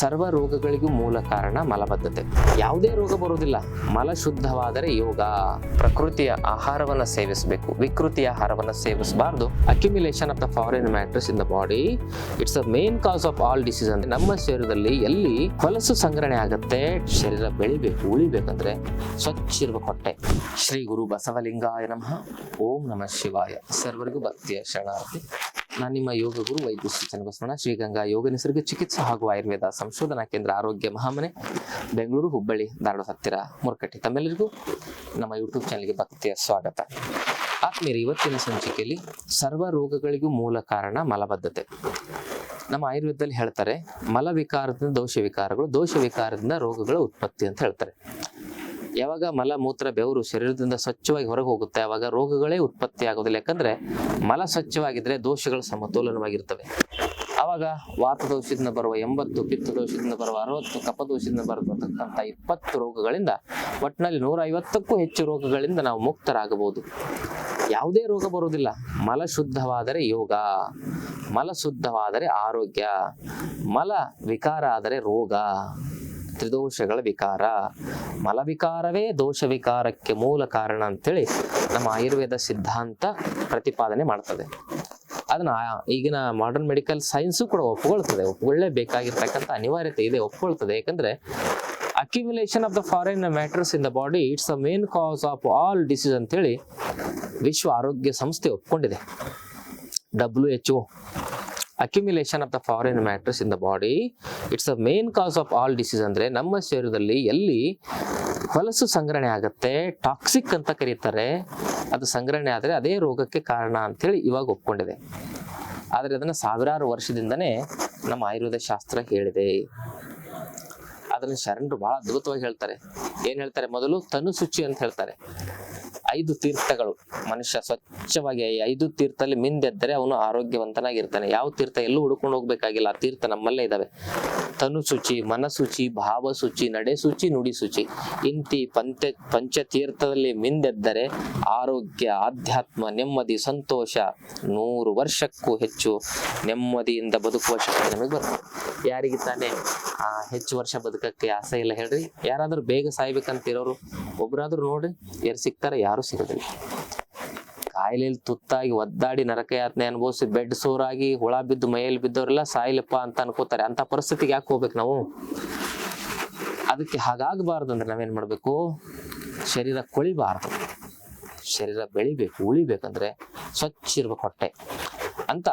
ಸರ್ವ ರೋಗಗಳಿಗೂ ಮೂಲ ಕಾರಣ ಮಲಬದ್ಧತೆ. ಯಾವುದೇ ರೋಗ ಬರುವುದಿಲ್ಲ. ಮಲ ಶುದ್ಧವಾದರೆ ಯೋಗ. ಪ್ರಕೃತಿಯ ಆಹಾರವನ್ನು ಸೇವಿಸಬೇಕು. ವಿಕೃತಿಯ ಆಹಾರವನ್ನು ಸೇವಿಸಬಾರದು. Accumulation of the foreign matters in the body it's a main cause of all disease ಅಂದ್ರೆ ನಮ್ಮ ಶರೀರದಲ್ಲಿ ಎಲ್ಲಿ ಹೊಲಸು ಸಂಗ್ರಹಣೆ ಆಗುತ್ತೆ, ಶರೀರ ಬೆಳಿಬೇಕು, ಉಳಿಬೇಕಂದ್ರೆ ಸ್ವಚ್ಛ ಇರಬೇಕು ಹೊಟ್ಟೆ. ಶ್ರೀ ಗುರು ಬಸವಲಿಂಗಾಯ ನಮಃ. ಓಂ ನಮಃ ಶಿವಾಯ. ಸರ್ವರಿಗೂ ಭಕ್ತಿಯ ಶರಣಾರ್ಥಿ. ನಾನು ನಿಮ್ಮ ಯೋಗ ಗುರು ವೈದ್ಯ ಶ್ರೀ ಚನ್ನಬಸವಣ್ಣ ಶ್ರೀಗಂಗಾ ಯೋಗ ನಿಸರ್ಗ ಚಿಕಿತ್ಸಾ ಹಾಗೂ ಆಯುರ್ವೇದ ಸಂಶೋಧನಾ ಕೇಂದ್ರ ಆರೋಗ್ಯ ಮಹಾಮನೆ, ಬೆಂಗಳೂರು, ಹುಬ್ಬಳ್ಳಿ, ಧಾರವಾಡ, ಹತ್ತಿರ, ಮುರಕಟ್ಟಿ. ತಮ್ಮೆಲ್ಲರಿಗೂ ನಮ್ಮ ಯೂಟ್ಯೂಬ್ ಚಾನಲ್ಗೆ ಭಕ್ತಿಯ ಸ್ವಾಗತ. ಆತ್ಮೀಯರು ಇವತ್ತಿನ ಸಂಚಿಕೆಯಲ್ಲಿ ಸರ್ವ ರೋಗಗಳಿಗೂ ಮೂಲ ಕಾರಣ ಮಲಬದ್ಧತೆ. ನಮ್ಮ ಆಯುರ್ವೇದದಲ್ಲಿ ಹೇಳ್ತಾರೆ, ಮಲವಿಕಾರದಿಂದ ದೋಷ ವಿಕಾರಗಳು ದೋಷ ವಿಕಾರದಿಂದ ರೋಗಗಳ ಉತ್ಪತ್ತಿ ಅಂತ ಹೇಳ್ತಾರೆ. ಯಾವಾಗ ಮಲ ಮೂತ್ರ ಬೆವರು ಶರೀರದಿಂದ ಸ್ವಚ್ಛವಾಗಿ ಹೊರಗೆ ಹೋಗುತ್ತೆ ಆವಾಗ ರೋಗಗಳೇ ಉತ್ಪತ್ತಿ ಆಗೋದಿಲ್ಲ. ಯಾಕಂದ್ರೆ ಮಲ ಸ್ವಚ್ಛವಾಗಿದ್ರೆ ದೋಷಗಳು ಸಮತೋಲನವಾಗಿರ್ತವೆ. ಆವಾಗ ವಾತ ದೋಷದಿಂದ ಬರುವ ಎಂಬತ್ತು, ಪಿತ್ತ ದೋಷದಿಂದ ಬರುವ ಅರವತ್ತು ಕಪ ದೋಷದಿಂದ ಬರತಕ್ಕಂಥ ಇಪ್ಪತ್ತು ರೋಗಗಳಿಂದ ಒಟ್ಟಿನಲ್ಲಿ ನೂರ ಐವತ್ತಕ್ಕೂ ಹೆಚ್ಚು ರೋಗಗಳಿಂದ ನಾವು ಮುಕ್ತರಾಗಬಹುದು. ಯಾವುದೇ ರೋಗ ಬರುವುದಿಲ್ಲ. ಮಲ ಶುದ್ಧವಾದರೆ ಯೋಗ, ಮಲ ಶುದ್ಧವಾದರೆ ಆರೋಗ್ಯ, ಮಲ ವಿಕಾರ ಆದರೆ ರೋಗ. ತ್ರಿದೋಷಗಳ ವಿಕಾರ. ಮಲವಿಕಾರವೇ ದೋಷ ವಿಕಾರಕ್ಕೆ ಮೂಲ ಕಾರಣ ಅಂತೇಳಿ ನಮ್ಮ ಆಯುರ್ವೇದ ಸಿದ್ಧಾಂತ ಪ್ರತಿಪಾದನೆ ಮಾಡ್ತದೆ. ಅದನ್ನ ಈಗಿನ ಮಾಡರ್ನ್ ಮೆಡಿಕಲ್ ಸೈನ್ಸು ಕೂಡ ಒಪ್ಕೊಳ್ತದೆ. ಬೇಕಾಗಿರ್ತಕ್ಕಂಥ ಅನಿವಾರ್ಯತೆ ಇದೆ, ಒಪ್ಕೊಳ್ತದೆ. ಯಾಕಂದ್ರೆ accumulation of the foreign matters in the body it's the main cause of all disease ಅಂತೇಳಿ ವಿಶ್ವ ಆರೋಗ್ಯ ಸಂಸ್ಥೆ ಒಪ್ಕೊಂಡಿದೆ. W H O accumulation of the foreign matters in the body it's a main cause of all disease ಅಂದ್ರೆ ನಮ್ಮ ಶರೀರದಲ್ಲಿ ಎಲ್ಲಿ ಹೊಲಸು ಸಂಗ್ರಹಣೆ ಆಗುತ್ತೆ ಟಾಕ್ಸಿಕ್ ಅಂತ ಕರೀತಾರೆ, ಅದು ಸಂಗ್ರಹಣೆ ಆದರೆ ಅದೇ ರೋಗಕ್ಕೆ ಕಾರಣ ಅಂತೇಳಿ ಇವಾಗ ಒಪ್ಕೊಂಡಿದೆ. ಆದರೆ ಅದನ್ನು ಸಾವಿರಾರು ವರ್ಷದಿಂದನೇ ನಮ್ಮ ಆಯುರ್ವೇದ ಶಾಸ್ತ್ರ ಹೇಳಿದೆ. ಅದನ್ನು ಶರಣರು ಬಹಳ ಅದ್ಭುತವಾಗಿ ಹೇಳ್ತಾರೆ. ಏನು ಹೇಳ್ತಾರೆ? ಮೊದಲು ತನು ಶುಚಿ ಅಂತ ಹೇಳ್ತಾರೆ. ಐದು ತೀರ್ಥಗಳು. ಮನುಷ್ಯ ಸ್ವಚ್ಛವಾಗಿ ಐದು ತೀರ್ಥದಲ್ಲಿ ಮಿಂದೆದ್ದರೆ ಅವನು ಆರೋಗ್ಯವಂತನಾಗಿರ್ತಾನೆ. ಯಾವ ತೀರ್ಥ ಎಲ್ಲೂ ಹುಡ್ಕೊಂಡು ಹೋಗ್ಬೇಕಾಗಿಲ್ಲ. ಆ ತೀರ್ಥ ನಮ್ಮಲ್ಲೇ ಇದಾವೆ ತನು ಶುಚಿ ಮನಶುಚಿ ಭಾವ ಶುಚಿ ನಡೆ ಶುಚಿ ನುಡಿ ಶುಚಿ ಇಂತಿ ಪಂಚ ಪಂಚತೀರ್ಥದಲ್ಲಿ ಮಿಂದೆದ್ದರೆ ಆರೋಗ್ಯ, ಆಧ್ಯಾತ್ಮ, ನೆಮ್ಮದಿ, ಸಂತೋಷ ನೂರು ವರ್ಷಕ್ಕೂ ಹೆಚ್ಚು ನೆಮ್ಮದಿಯಿಂದ ಬದುಕುವ ಶಕ್ತಿ ನಮಗೆ ಬರ್ತದೆ ಯಾರಿಗೆ ತಾನೇ ಆ ಹೆಚ್ಚು ವರ್ಷ ಬದುಕಕ್ಕೆ ಆಸೆ ಇಲ್ಲ ಹೇಳ್ರಿ. ಯಾರಾದ್ರೂ ಬೇಗ ಸಾಯ್ಬೇಕಂತಿರೋರು ಒಬ್ರಾದ್ರೂ ನೋಡ್ರಿ. ಯಾರು ಸಿಗ್ತಾರೆ, ಯಾರು ಸಿಗೋದಿಲ್ಲ ಕಾಯಿಲೆಯಲ್ಲಿ ತುತ್ತಾಗಿ ಒದ್ದಾಡಿ ನರಕಯಾತನೆ ಅನುಭವಿಸಿ ಬೆಡ್ ಸೋರಾಗಿ ಹುಳ ಬಿದ್ದು ಮೈಯಲ್ಲಿ ಬಿದ್ದವರೆಲ್ಲ ಸಾಯಿಲಪ್ಪ ಅಂತ ಅನ್ಕೋತಾರೆ. ಅಂತ ಪರಿಸ್ಥಿತಿಗೆ ಯಾಕೆ ಹೋಗ್ಬೇಕು ನಾವು? ಅದಕ್ಕೆ ಹಾಗಾಗಬಾರ್ದು ಅಂದ್ರೆ ನಾವೇನ್ ಮಾಡ್ಬೇಕು? ಶರೀರ ಕೊಳಿಬಾರ್ದು. ಶರೀರ ಬೆಳಿಬೇಕು, ಉಳಿಬೇಕಂದ್ರೆ ಸ್ವಚ್ಛ ಇರ್ಬೇಕು ಹೊಟ್ಟೆ ಅಂತ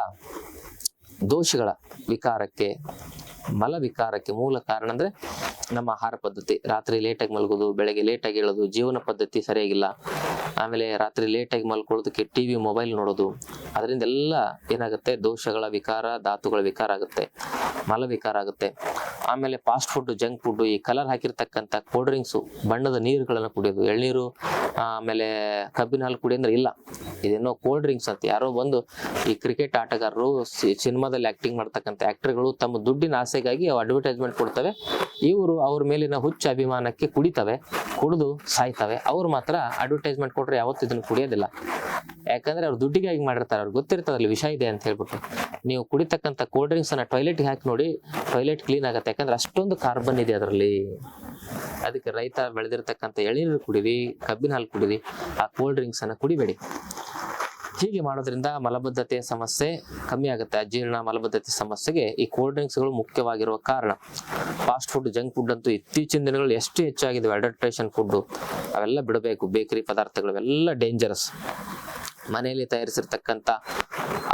ದೋಷಗಳ ವಿಕಾರಕ್ಕೆ ಮಲ ವಿಕಾರಕ್ಕೆ ಮೂಲ ಕಾರಣ ಅಂದ್ರೆ ನಮ್ಮ ಆಹಾರ ಪದ್ಧತಿ. ರಾತ್ರಿ ಲೇಟಾಗಿ ಮಲಗೋದು ಬೆಳಗ್ಗೆ ಲೇಟಾಗಿ ಹೇಳೋದು ಜೀವನ ಪದ್ಧತಿ ಸರಿಯಾಗಿಲ್ಲ. ಆಮೇಲೆ ರಾತ್ರಿ ಲೇಟಾಗಿ ಮಲ್ಕೊಳ್ಳೋದಕ್ಕೆ ಟಿ ವಿ ಮೊಬೈಲ್ ನೋಡೋದು. ಅದರಿಂದ ಎಲ್ಲ ಏನಾಗುತ್ತೆ? ದೋಷಗಳ ವಿಕಾರ, ಧಾತುಗಳ ವಿಕಾರ ಆಗುತ್ತೆ. ಮಲ ವಿಕಾರ ಆಗುತ್ತೆ. ಆಮೇಲೆ ಫಾಸ್ಟ್ ಫುಡ್ ಜಂಕ್ ಫುಡ್ ಈ ಕಲರ್ ಹಾಕಿರ್ತಕ್ಕಂಥ ಕೋಲ್ಡ್ ಡ್ರಿಂಕ್ಸು ಬಣ್ಣದ ನೀರುಗಳನ್ನು ಕುಡಿಯೋದು. ಎಳ್ನೀರು, ಆಮೇಲೆ ಕಬ್ಬಿನ ಹಾಲು ಕುಡಿ ಅಂದ್ರೆ ಇಲ್ಲ. ಇದೇನೋ ಕೋಲ್ಡ್ ಡ್ರಿಂಕ್ಸ್ ಅಂತ. ಯಾರೋ ಬಂದು ಈ ಕ್ರಿಕೆಟ್ ಆಟಗಾರರು ಸಿನಿಮಾದಲ್ಲಿ ಆಕ್ಟಿಂಗ್ ಮಾಡ್ತಕ್ಕಂಥ ಆಕ್ಟರ್ಗಳು ತಮ್ಮ ದುಡ್ಡಿನ ಆಸೆಗಾಗಿ ಅಡ್ವರ್ಟೈಸ್ಮೆಂಟ್ ಕೊಡ್ತವೆ. ಇವರು ಅವ್ರ ಮೇಲಿನ ಹುಚ್ಚ ಅಭಿಮಾನಕ್ಕೆ ಕುಡಿತವೆ, ಕುಡಿದು ಸಾಯ್ತವೆ. ಅವ್ರು ಮಾತ್ರ ಅಡ್ವರ್ಟೈಸ್ಮೆಂಟ್ ಕೊಟ್ಟರೆ ಯಾವತ್ತೂ ಇದನ್ನು ಕುಡಿಯೋದಿಲ್ಲ. ಯಾಕಂದ್ರೆ ಅವ್ರು ದುಡ್ಡಿಗಾಗಿ ಮಾಡಿರ್ತಾರೆ. ಅವ್ರಿಗೆ ಗೊತ್ತಿರ್ತದೆ ಅಲ್ಲಿ ವಿಷ ಇದೆ ಅಂತ ಹೇಳ್ಬಿಟ್ಟು. ನೀವು ಕುಡಿತಕ್ಕಂಥ ಕೋಲ್ಡ್ ಡ್ರಿಂಕ್ಸ್ ಅನ್ನ ಟಾಯ್ಲೆಟ್ಗೆ ಹಾಕಿ ನೋಡಿ ಟಾಯ್ಲೆಟ್ ಕ್ಲೀನ್ ಆಗುತ್ತೆ. ಯಾಕಂದ್ರೆ ಅಷ್ಟೊಂದು ಕಾರ್ಬನ್ ಇದೆ ಅದರಲ್ಲಿ. ಅದಕ್ಕೆ ರೈತ ಬೆಳೆದಿರ್ತಕ್ಕಂಥ ಎಳನೀರು ಕುಡಿರಿ, ಕಬ್ಬಿನ ಹಾಲು ಕುಡಿರಿ, ಆ ಕೋಲ್ಡ್ ಡ್ರಿಂಕ್ಸ್ ಅನ್ನ ಕುಡಿಬೇಡಿ. ಹೀಗೆ ಮಾಡೋದ್ರಿಂದ ಮಲಬದ್ಧತೆ ಸಮಸ್ಯೆ ಕಮ್ಮಿ ಆಗುತ್ತೆ. ಅಜೀರ್ಣ ಮಲಬದ್ಧತೆ ಸಮಸ್ಯೆಗೆ ಈ ಕೋಲ್ಡ್ ಡ್ರಿಂಕ್ಸ್ಗಳು ಮುಖ್ಯವಾಗಿರುವ ಕಾರಣ. ಫಾಸ್ಟ್ ಫುಡ್ ಜಂಕ್ ಫುಡ್ ಅಂತೂ ಇತ್ತೀಚಿನ ದಿನಗಳು ಎಷ್ಟು ಹೆಚ್ಚಾಗಿದ್ದಾವೆ ಅಡಲ್ಟ್ರೇಷನ್ ಫುಡ್ ಅವೆಲ್ಲ ಬಿಡಬೇಕು. ಬೇಕರಿ ಪದಾರ್ಥಗಳು ಅವೆಲ್ಲ ಡೇಂಜರಸ್ ಮನೆಯಲ್ಲಿ ತಯಾರಿಸಿರ್ತಕ್ಕಂಥ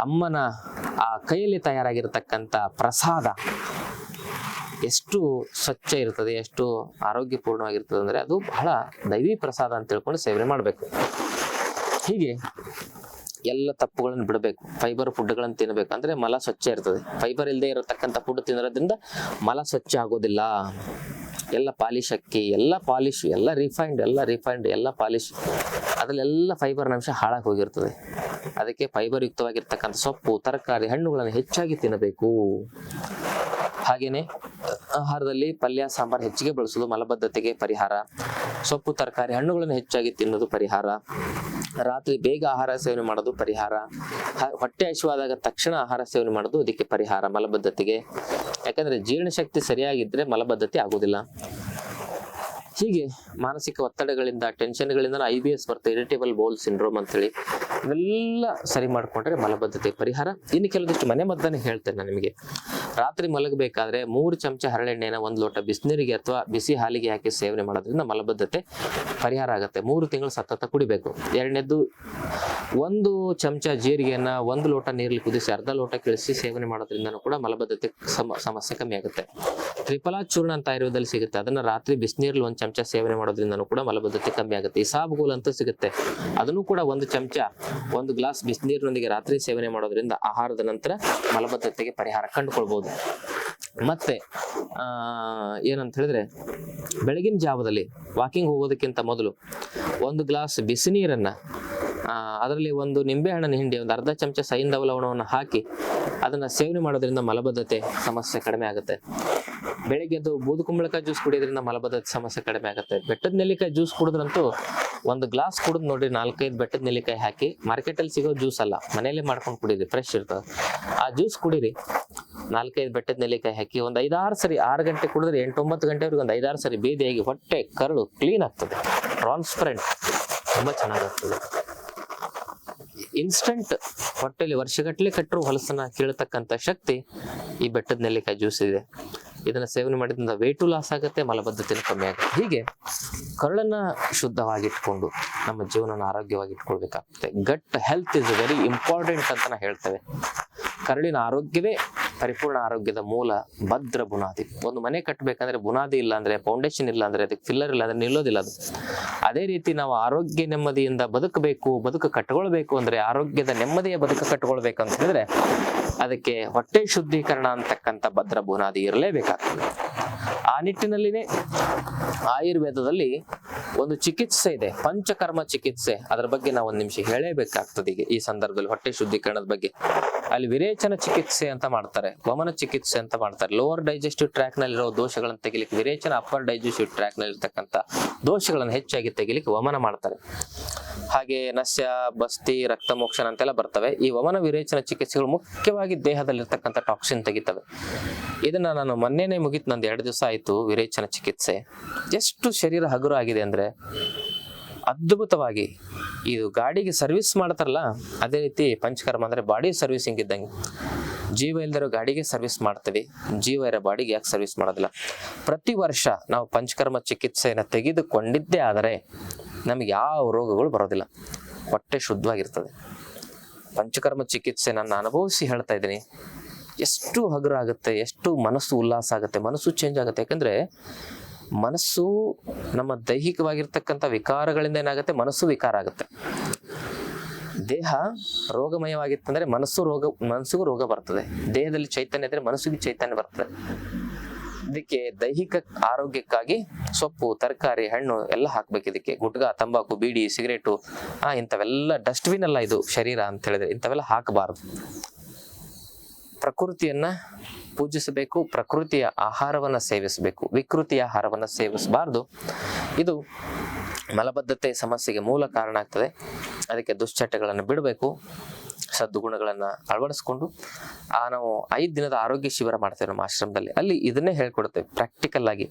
ಅಮ್ಮನ, ಆ ಕೈಯಲ್ಲಿ ತಯಾರಾಗಿರ್ತಕ್ಕಂಥ ಪ್ರಸಾದ ಎಷ್ಟು ಸ್ವಚ್ಛ ಇರ್ತದೆ, ಎಷ್ಟು ಆರೋಗ್ಯಪೂರ್ಣವಾಗಿರ್ತದೆ ಅಂದ್ರೆ ಅದು ಬಹಳ ದೈವಿ ಪ್ರಸಾದ ಅಂತ ತಿಳ್ಕೊಂಡು ಸೇವನೆ ಮಾಡಬೇಕು. ಹೀಗೆ ಎಲ್ಲ ತಪ್ಪುಗಳನ್ನು ಬಿಡಬೇಕು. ಫೈಬರ್ ಫುಡ್ಗಳನ್ನು ತಿನ್ನಬೇಕು ಅಂದ್ರೆ ಮಲ ಸ್ವಚ್ಛ ಇರ್ತದೆ. ಫೈಬರ್ ಇಲ್ಲದೆ ಇರತಕ್ಕಂಥ ಫುಡ್ ತಿನ್ನೋದ್ರಿಂದ ಮಲ ಸ್ವಚ್ಛ ಆಗೋದಿಲ್ಲ. ಎಲ್ಲ ಪಾಲಿಶ್ ಅಕ್ಕಿ, ಎಲ್ಲ ಪಾಲಿಶ್, ಎಲ್ಲ ರಿಫೈನ್ಡ್ ಎಲ್ಲ ರಿಫೈನ್ಡ್ ಎಲ್ಲ ಪಾಲಿಶ್. ಅದರಲ್ಲೆಲ್ಲ ಫೈಬರ್ ಅಂಶ ಹಾಳಾಗಿ ಹೋಗಿರ್ತದೆ. ಅದಕ್ಕೆ ಫೈಬರ್ ಯುಕ್ತವಾಗಿರ್ತಕ್ಕಂಥ ಸೊಪ್ಪು, ತರಕಾರಿ, ಹಣ್ಣುಗಳನ್ನು ಹೆಚ್ಚಾಗಿ ತಿನ್ನಬೇಕು. ಹಾಗೆಯೇ ಆಹಾರದಲ್ಲಿ ಪಲ್ಯ, ಸಾಂಬಾರ್ ಹೆಚ್ಚಿಗೆ ಬಳಸೋದು ಮಲಬದ್ಧತೆಗೆ ಪರಿಹಾರ. ಸೊಪ್ಪು, ತರಕಾರಿ, ಹಣ್ಣುಗಳನ್ನು ಹೆಚ್ಚಾಗಿ ತಿನ್ನೋದು ಪರಿಹಾರ. ರಾತ್ರಿ ಬೇಗ ಆಹಾರ ಸೇವನೆ ಮಾಡೋದು ಪರಿಹಾರ. ಹೊಟ್ಟೆ ಹಸಿವಾದಾಗ ತಕ್ಷಣ ಆಹಾರ ಸೇವನೆ ಮಾಡೋದು ಅದಕ್ಕೆ ಪರಿಹಾರ, ಮಲಬದ್ಧತೆಗೆ. ಯಾಕಂದ್ರೆ ಜೀರ್ಣಶಕ್ತಿ ಸರಿಯಾಗಿದ್ರೆ ಮಲಬದ್ಧತೆ ಆಗೋದಿಲ್ಲ ಹೀಗೆ ಮಾನಸಿಕ ಒತ್ತಡಗಳಿಂದ, ಟೆನ್ಷನ್ಗಳಿಂದ ಐ ಬಿ ಎಸ್ ಬರ್ತದೆ, ಇರಿಟೇಬಲ್ ಬೌಲ್ ಸಿಂಡ್ರೋಮ್ ಅಂತೇಳಿ. ಇವೆಲ್ಲ ಸರಿ ಮಾಡಿಕೊಂಡ್ರೆ ಮಲಬದ್ಧತೆ, ಪರಿಹಾರ. ಇನ್ನು ಕೆಲವೊಂದಿಷ್ಟು ಮನೆ ಮದ್ದನ್ನು ಹೇಳ್ತೇನೆ ನಿಮಗೆ. ರಾತ್ರಿ ಮಲಗಬೇಕಾದ್ರೆ ಮೂರು ಚಮಚ ಹರಳೆಣ್ಣೆನ ಒಂದು ಲೋಟ ಬಿಸಿನೀರಿಗೆ ಅಥವಾ ಬಿಸಿ ಹಾಲಿಗೆ ಹಾಕಿ ಸೇವನೆ ಮಾಡೋದ್ರಿಂದ ಮಲಬದ್ಧತೆ ಪರಿಹಾರ ಆಗುತ್ತೆ. ಮೂರು ತಿಂಗಳು ಸತತ ಕುಡಿಬೇಕು. ಎರಡನೇದು ಒಂದು ಚಮಚ ಜೀರಿಗೆಯನ್ನ ಒಂದು ಲೋಟ ನೀರಲ್ಲಿ ಕುದಿಸಿ ಅರ್ಧ ಲೋಟ ಕಿಳಿಸಿ ಸೇವನೆ ಮಾಡೋದ್ರಿಂದ ಕೂಡ ಮಲಬದ್ಧತೆ ಸಮ, ಸಮಸ್ಯೆ ಕಮ್ಮಿ ಆಗುತ್ತೆ. ತ್ರಿಫಲಾ ಚೂರ್ಣ ಅಂತ ಆಯುರ್ವೇದದಲ್ಲಿ ಸಿಗುತ್ತೆ. ಅದನ್ನ ರಾತ್ರಿ ಬಿಸಿನೀರಲ್ಲಿ ಒಂದು ಚಮಚ ಸೇವನೆ ಮಾಡೋದ್ರಿಂದ ಕೂಡ ಮಲಬದ್ಧತೆ ಕಮ್ಮಿ ಆಗುತ್ತೆ. ಇಸಾಬುಗೋಲ್ ಅಂತ ಸಿಗುತ್ತೆ. ಅದನ್ನು ಕೂಡ ಒಂದು ಚಮಚ, ಒಂದು ಗ್ಲಾಸ್ ಬಿಸಿನೀರಿನೊಂದಿಗೆ ರಾತ್ರಿ ಸೇವನೆ ಮಾಡೋದ್ರಿಂದ ಆಹಾರದ ನಂತರ ಮಲಬದ್ಧತೆಗೆ ಪರಿಹಾರ ಕಂಡುಕೊಳ್ಬಹುದು ಮತ್ತೆ, ಆ, ಏನಂತ ಹೇಳಿದ್ರೆ, ಬೆಳಗಿನ ಜಾವದಲ್ಲಿ ವಾಕಿಂಗ್ ಹೋಗೋದಕ್ಕಿಂತ ಮೊದಲು ಒಂದು ಗ್ಲಾಸ್ ಬಿಸಿ ನೀರನ್ನ ಅದರಲ್ಲಿ ಒಂದು ನಿಂಬೆಹಣ್ಣಿನ ಹಿಂಡಿ, ಒಂದು ಅರ್ಧ ಚಮಚ ಸೈಂಧವ ಲವಣವನ್ನು ಹಾಕಿ ಅದನ್ನ ಸೇವನೆ ಮಾಡೋದ್ರಿಂದ ಮಲಬದ್ಧತೆ ಸಮಸ್ಯೆ ಕಡಿಮೆ ಆಗುತ್ತೆ. ಬೆಳಿಗ್ಗೆ ಎದ್ದು ಬೂದುಕುಂಬಳಕಾಯಿ ಜ್ಯೂಸ್ ಕುಡಿಯೋದ್ರಿಂದ ಮಲಬದ್ಧತೆ ಸಮಸ್ಯೆ ಕಡಿಮೆ ಆಗುತ್ತೆ. ಬೆಟ್ಟದ ನೆಲ್ಲಿಕಾಯಿ ಜ್ಯೂಸ್ ಕುಡಿದ್ರಂತೂ ಒಂದು ಗ್ಲಾಸ್ ಕುಡಿದು ನೋಡಿ ನಾಲ್ಕೈದು ಬೆಟ್ಟದ ನೆಲ್ಲಿಕಾಯಿ ಹಾಕಿ ಮಾರ್ಕೆಟಲ್ಲಿ ಸಿಗೋ ಜ್ಯೂಸ್ ಅಲ್ಲ, ಮನೆಯಲ್ಲೇ ಮಾಡ್ಕೊಂಡು ಕುಡೀರಿ ಫ್ರೆಶ್ ಇರ್ತದೆ. ಆ ಜ್ಯೂಸ್ ಕುಡೀರಿ ನಾಲ್ಕೈದು ಬೆಟ್ಟದ ನೆಲ್ಲಿಕಾಯಿ ಹಾಕಿ ಒಂದು ಐದಾರು ಸರಿ ಆರು ಗಂಟೆ ಕುಡಿದ್ರೆ ಎಂಟೊಂಬತ್ತು ಗಂಟೆವರೆಗೆ ಒಂದು ಐದಾರು ಸರಿ ಬೇದಿಯಾಗಿ ಹೊಟ್ಟೆ ಕರಳು ಕ್ಲೀನ್ ಆಗ್ತದೆ. ಟ್ರಾನ್ಸ್ಪರೆಂಟ್ ತುಂಬ ಚೆನ್ನಾಗಾಗ್ತದೆ. ಇನ್ಸ್ಟಂಟ್ ಹೊಟ್ಟೆಯಲ್ಲಿ ವರ್ಷಗಟ್ಟಲೆ ಕಟ್ಟರು ಹೊಲಸನ್ನ ಕೀಳತಕ್ಕಂಥ ಶಕ್ತಿ ಈ ಬೆಟ್ಟದ ನೆಲ್ಲಿಕಾಯಿ ಜ್ಯೂಸ್ ಇದೆ. ಇದನ್ನು ಸೇವನೆ ಮಾಡಿದ್ರಿಂದ ವೇಟು ಲಾಸ್ ಆಗುತ್ತೆ ಮಲಬದ್ಧತೆ ಕಮ್ಮಿ ಆಗುತ್ತೆ. ಹೀಗೆ ಕರಳನ್ನು ಶುದ್ಧವಾಗಿಟ್ಕೊಂಡು ನಮ್ಮ ಜೀವನನ ಆರೋಗ್ಯವಾಗಿ ಇಟ್ಕೊಳ್ಬೇಕಾಗ್ತದೆ gut health is very important ಅಂತ ನಾ ಹೇಳ್ತೇವೆ. ಕರಳಿನ ಆರೋಗ್ಯವೇ ಪರಿಪೂರ್ಣ ಆರೋಗ್ಯದ ಮೂಲ ಭದ್ರ ಬುನಾದಿ. ಒಂದು ಮನೆ ಕಟ್ಟಬೇಕಂದ್ರೆ ಬುನಾದಿ ಇಲ್ಲ ಅಂದ್ರೆ ಫೌಂಡೇಶನ್ ಇಲ್ಲ ಅಂದ್ರೆ, ಅದಕ್ಕೆ ಫಿಲ್ಲರ್ ಇಲ್ಲ ಅಂದ್ರೆ ನಿಲ್ಲೋದಿಲ್ಲ ಅದು. ಅದೇ ರೀತಿ ನಾವು ಆರೋಗ್ಯ ನೆಮ್ಮದಿಯಿಂದ ಬದುಕಬೇಕು, ಬದುಕು ಕಟ್ಕೊಳ್ಬೇಕು ಅಂದ್ರೆ ಆರೋಗ್ಯದ ನೆಮ್ಮದಿಯ ಬದುಕು ಕಟ್ಕೊಳ್ಬೇಕು ಅಂತ ಹೇಳಿದ್ರೆ ಅದಕ್ಕೆ ಹೊಟ್ಟೆ ಶುದ್ಧೀಕರಣ ಅಂತಕ್ಕಂಥ ಭದ್ರ ಬುನಾದಿ ಇರಲೇಬೇಕಾಗ್ತದೆ. ಆ ನಿಟ್ಟಿನಲ್ಲಿನೇ ಆಯುರ್ವೇದದಲ್ಲಿ ಒಂದು ಚಿಕಿತ್ಸೆ ಇದೆ, ಪಂಚಕರ್ಮ ಚಿಕಿತ್ಸೆ. ಅದರ ಬಗ್ಗೆ ನಾವು ಒಂದು ನಿಮಿಷ ಹೇಳೇಬೇಕಾಗ್ತದೆ ಈಗ ಈ ಸಂದರ್ಭದಲ್ಲಿ ಹೊಟ್ಟೆ ಶುದ್ಧೀಕರಣದ ಬಗ್ಗೆ. ಅಲ್ಲಿ ವಿರೇಚನ ಚಿಕಿತ್ಸೆ ಅಂತ ಮಾಡ್ತಾರೆ ವಮನ ಚಿಕಿತ್ಸೆ ಅಂತ ಮಾಡ್ತಾರೆ. ಲೋವರ್ ಡೈಜೆಸ್ಟಿವ್ ಟ್ರ್ಯಾಕ್ ನಲ್ಲಿರೋ ದೋಷಗಳನ್ನು ತೆಗಿಲಿಕ್ಕೆ, ವಿರೇಚನ ಅಪ್ಪರ್ ಡೈಜೆಸ್ಟಿವ್ ಟ್ರ್ಯಾಕ್ನಲ್ಲಿ ಇರ್ತಕ್ಕಂಥ ದೋಷಗಳನ್ನು ಹೆಚ್ಚಾಗಿ ತೆಗಿಲಿಕ್ಕೆ ವಮನ ಮಾಡ್ತಾರೆ. ಹಾಗೆ ನಸ್ಯ, ಬಸ್ತಿ, ರಕ್ತ ಮೋಕ್ಷಣ ಅಂತೆಲ್ಲ ಬರ್ತವೆ. ಈ ವಮನ ವಿರೇಚನ ಚಿಕಿತ್ಸೆಗಳು ಮುಖ್ಯವಾಗಿ ದೇಹದಲ್ಲಿರ್ತಕ್ಕಂಥ ಟಾಕ್ಸಿನ್ ತೆಗಿತವೆ. ಇದನ್ನ ನಾನು ಮೊನ್ನೆನೇ ಮುಗಿತು ನಂದು ಎರಡು ದಿವಸ ಆಯ್ತು ವಿರೇಚನ ಚಿಕಿತ್ಸೆ. ಎಷ್ಟು ಶರೀರ ಹಗುರ ಆಗಿದೆ ಅಂದ್ರೆ ಅದ್ಭುತವಾಗಿ ಇದು ಗಾಡಿಗೆ ಸರ್ವಿಸ್ ಮಾಡ್ತಾರಲ್ಲ, ಅದೇ ರೀತಿ ಪಂಚಕರ್ಮ ಅಂದರೆ ಬಾಡಿ ಸರ್ವಿಸಿಂಗ್ ಇದ್ದಂಗೆ. ಜೀವ ಇಲ್ದಿರೋ ಗಾಡಿಗೆ ಸರ್ವಿಸ್ ಮಾಡ್ತೀವಿ. ಜೀವ ಇರೋ ಬಾಡಿಗೆ ಯಾಕೆ ಸರ್ವಿಸ್ ಮಾಡೋದಿಲ್ಲ? ಪ್ರತಿ ವರ್ಷ ನಾವು ಪಂಚಕರ್ಮ ಚಿಕಿತ್ಸೆಯನ್ನು ತೆಗೆದುಕೊಂಡಿದ್ದೇ ಆದರೆ ನಮಗೆ ಯಾವ ರೋಗಗಳು ಬರೋದಿಲ್ಲ. ಹೊಟ್ಟೆ ಶುದ್ಧವಾಗಿರ್ತದೆ. ಪಂಚಕರ್ಮ ಚಿಕಿತ್ಸೆ ನನ್ನ ಅನುಭವಿಸಿ ಹೇಳ್ತಾ ಇದ್ದೀನಿ. ಎಷ್ಟು ಹಗುರ ಆಗುತ್ತೆ, ಎಷ್ಟು ಮನಸ್ಸು ಉಲ್ಲಾಸ ಆಗುತ್ತೆ, ಮನಸ್ಸು ಚೇಂಜ್ ಆಗುತ್ತೆ. ಯಾಕಂದ್ರೆ ಮನಸ್ಸು ನಮ್ಮ ದೈಹಿಕವಾಗಿರ್ತಕ್ಕಂಥ ವಿಕಾರಗಳಿಂದ ಏನಾಗುತ್ತೆ? ಮನಸ್ಸು ವಿಕಾರ ಆಗುತ್ತೆ. ದೇಹ ರೋಗಮಯವಾಗಿತ್ತಂದ್ರೆ ಮನಸ್ಸು ರೋಗ, ಮನಸ್ಸಿಗೂ ರೋಗ ಬರ್ತದೆ. ದೇಹದಲ್ಲಿ ಚೈತನ್ಯ ಇದ್ರೆ ಮನಸ್ಸಿಗೆ ಚೈತನ್ಯ ಬರ್ತದೆ. ಇದಕ್ಕೆ ದೈಹಿಕ ಆರೋಗ್ಯಕ್ಕಾಗಿ ಸೊಪ್ಪು, ತರಕಾರಿ, ಹಣ್ಣು ಎಲ್ಲ ಹಾಕ್ಬೇಕು ಇದಕ್ಕೆ. ಗುಟ್ಗ, ತಂಬಾಕು, ಬೀಡಿ, ಸಿಗರೇಟು, ಆ ಇಂಥವೆಲ್ಲ ಡಸ್ಟ್ಬಿನ್ ಅಲ್ಲ ಇದು ಶರೀರ ಅಂತ ಹೇಳಿದ್ರೆ ಇಂಥವೆಲ್ಲ ಹಾಕಬಾರದು. ಪ್ರಕೃತಿಯನ್ನ ಪೂಜಿಸಬೇಕು, ಪ್ರಕೃತಿಯ ಆಹಾರವನ್ನ ಸೇವಿಸಬೇಕು. ವಿಕೃತಿಯ ಆಹಾರವನ್ನ ಸೇವಿಸಬಾರ್ದು. ಇದು ಮಲಬದ್ಧತೆ ಸಮಸ್ಯೆಗೆ ಮೂಲ ಕಾರಣ ಆಗ್ತದೆ. ಅದಕ್ಕೆ ದುಶ್ಚಟಗಳನ್ನು ಬಿಡಬೇಕು. ಸದ್ಗುಣಗಳನ್ನು ಅಳವಡಿಸ್ಕೊಂಡು, ಆ ನಾವು ಐದು ದಿನದ ಆರೋಗ್ಯ ಶಿಬಿರ ಮಾಡ್ತೇವೆ ನಮ್ಮ ಆಶ್ರಮದಲ್ಲಿ. ಅಲ್ಲಿ ಇದನ್ನೇ ಹೇಳ್ಕೊಡ್ತೇವೆ. ಪ್ರಾಕ್ಟಿಕಲ್ ಆಗಿ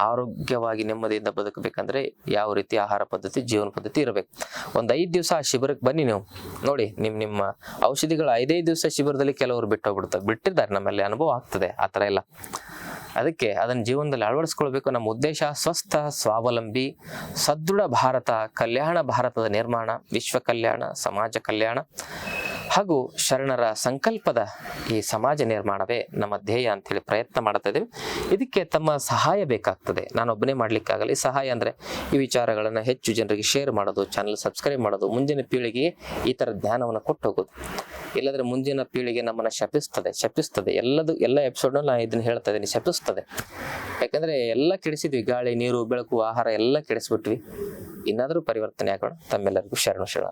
ಆರೋಗ್ಯವಾಗಿ ನೆಮ್ಮದಿಯಿಂದ ಬದುಕಬೇಕಂದ್ರೆ ಯಾವ ರೀತಿ ಆಹಾರ ಪದ್ಧತಿ, ಜೀವನ ಪದ್ಧತಿ ಇರಬೇಕು. ಒಂದು ಐದು ದಿವಸ ಆ ಶಿಬಿರಕ್ಕೆ ಬನ್ನಿ ನೀವು. ನೋಡಿ ನಿಮ್ಮ ನಿಮ್ಮ ಔಷಧಿಗಳು ಐದೈದು ದಿವಸ ಶಿಬಿರದಲ್ಲಿ ಕೆಲವರು ಬಿಟ್ಟು ಹೋಗ್ಬಿಡ್ತಾರೆ ಬಿಟ್ಟಿದ್ದಾರೆ, ನಮ್ಮಲ್ಲಿ ಅನುಭವ ಆಗ್ತದೆ, ಆ ಥರ ಎಲ್ಲ. ಅದಕ್ಕೆ ಅದನ್ನ ಜೀವನದಲ್ಲಿ ಅಳವಡಿಸ್ಕೊಳ್ಬೇಕು. ನಮ್ಮ ಉದ್ದೇಶ ಸ್ವಸ್ಥ, ಸ್ವಾವಲಂಬಿ, ಸದೃಢ ಭಾರತ, ಕಲ್ಯಾಣ ಭಾರತದ ನಿರ್ಮಾಣ, ವಿಶ್ವ ಕಲ್ಯಾಣ, ಸಮಾಜ ಕಲ್ಯಾಣ. ಹಾಗೂ ಶರಣರ ಸಂಕಲ್ಪದ ಈ ಸಮಾಜ ನಿರ್ಮಾಣವೇ ನಮ್ಮ ಧ್ಯೇಯ ಅಂತೇಳಿ ಪ್ರಯತ್ನ ಮಾಡ್ತಾ ಇದ್ದೀವಿ. ಇದಕ್ಕೆ ತಮ್ಮ ಸಹಾಯ ಬೇಕಾಗ್ತದೆ. ನಾನು ಒಬ್ಬನೇ ಮಾಡ್ಲಿಕ್ಕಾಗಲ್ಲ ಈ ಸಹಾಯ ಅಂದರೆ ಈ ವಿಚಾರಗಳನ್ನು ಹೆಚ್ಚು ಜನರಿಗೆ ಶೇರ್ ಮಾಡೋದು ಚಾನಲ್ ಸಬ್ಸ್ಕ್ರೈಬ್ ಮಾಡೋದು, ಮುಂದಿನ ಪೀಳಿಗೆಗೆ ಈ ಥರ ಜ್ಞಾನವನ್ನು ಕೊಟ್ಟು ಹೋಗೋದು ಇಲ್ಲದ್ರೆ ಮುಂದಿನ ಪೀಳಿಗೆ ನಮ್ಮನ್ನು ಶಪಿಸ್ತದೆ ಶಪಿಸ್ತದೆ. ಎಲ್ಲದು, ಎಲ್ಲ ಎಪಿಸೋಡ್ನಲ್ಲಿ ನಾನು ಇದನ್ನು ಹೇಳ್ತಾ ಇದ್ದೀನಿ, ಶಪಿಸ್ತದೆ. ಯಾಕಂದರೆ ಎಲ್ಲ ಕೆಡಿಸಿದ್ವಿ. ಗಾಳಿ, ನೀರು, ಬೆಳಕು, ಆಹಾರ ಎಲ್ಲ ಕೆಡಿಸ್ಬಿಟ್ವಿ. ಇನ್ನಾದರೂ ಪರಿವರ್ತನೆ ಆಗೋಣ. ತಮ್ಮೆಲ್ಲರಿಗೂ ಶರಣು ಶರಣ